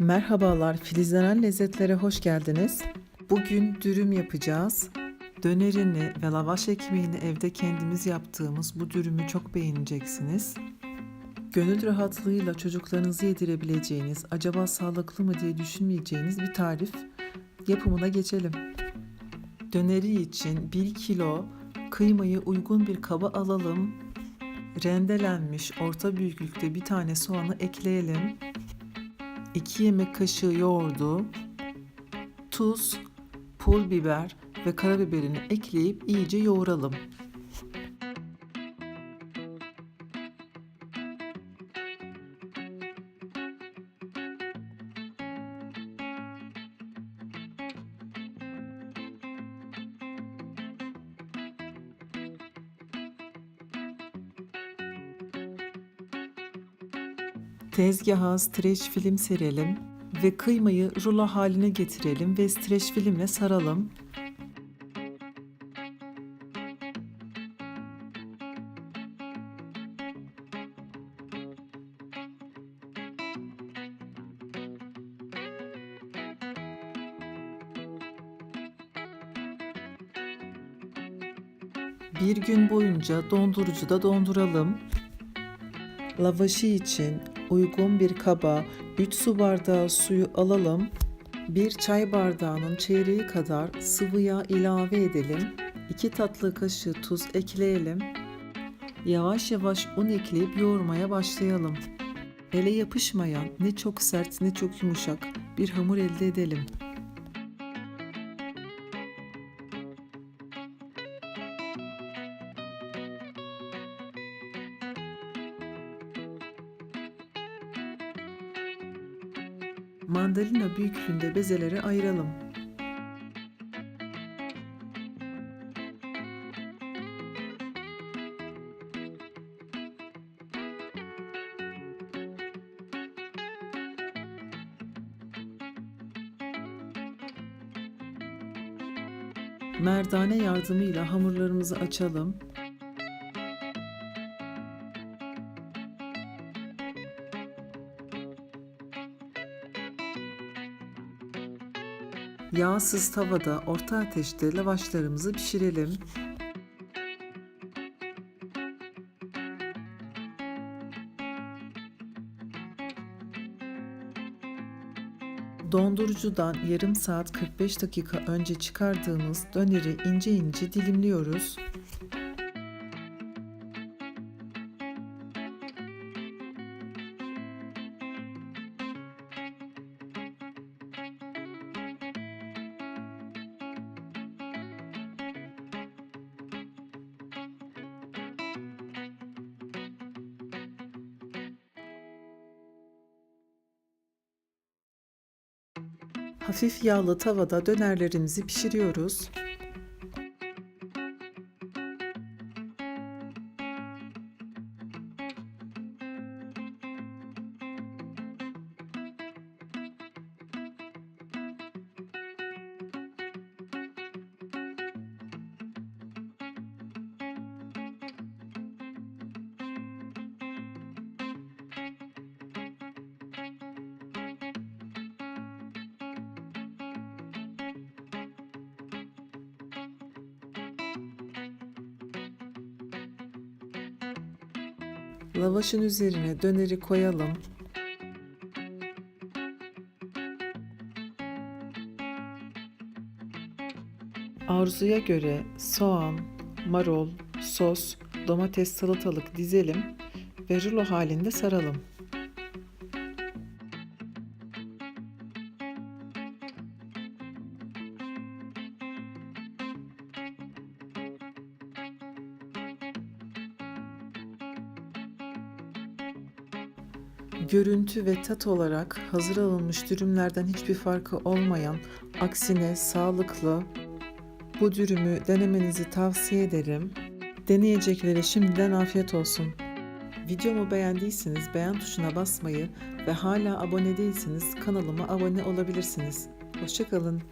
Merhabalar, filizlenen lezzetlere hoş geldiniz. Bugün dürüm yapacağız. Dönerini ve lavaş ekmeğini evde kendimiz yaptığımız bu dürümü çok beğeneceksiniz. Gönül rahatlığıyla çocuklarınızı yedirebileceğiniz, acaba sağlıklı mı diye düşünmeyeceğiniz bir tarif. Yapımına geçelim. Döneri için 1 kilo kıymayı uygun bir kaba alalım. Rendelenmiş orta büyüklükte bir tane soğanı ekleyelim. 2 yemek kaşığı yoğurdu, tuz, pul biber ve karabiberini ekleyip iyice yoğuralım. Tezgaha streç film serelim ve kıymayı rulo haline getirelim ve streç filmle saralım. Bir gün boyunca dondurucuda donduralım. Lavaşı için uygun bir kaba 3 su bardağı suyu alalım. 1 çay bardağının çeyreği kadar sıvı yağ ilave edelim. 2 tatlı kaşığı tuz ekleyelim. Yavaş yavaş un ekleyip yoğurmaya başlayalım. Ele yapışmayan, ne çok sert ne çok yumuşak bir hamur elde edelim. Mandalina büyüklüğünde bezelere ayıralım. Merdane yardımıyla hamurlarımızı açalım. Yağsız tavada orta ateşte lavaşlarımızı pişirelim. Dondurucudan yarım saat 45 dakika önce çıkardığımız döneri ince ince dilimliyoruz. Hafif yağlı tavada dönerlerimizi pişiriyoruz. Lavaşın üzerine döneri koyalım. Arzuya göre soğan, marul, sos, domates, salatalık dizelim ve rulo halinde saralım. Görüntü ve tat olarak hazır alınmış dürümlerden hiçbir farkı olmayan, aksine sağlıklı bu dürümü denemenizi tavsiye ederim. Deneyeceklere şimdiden afiyet olsun. Videomu beğendiyseniz beğen tuşuna basmayı ve hala abone değilseniz kanalıma abone olabilirsiniz. Hoşçakalın.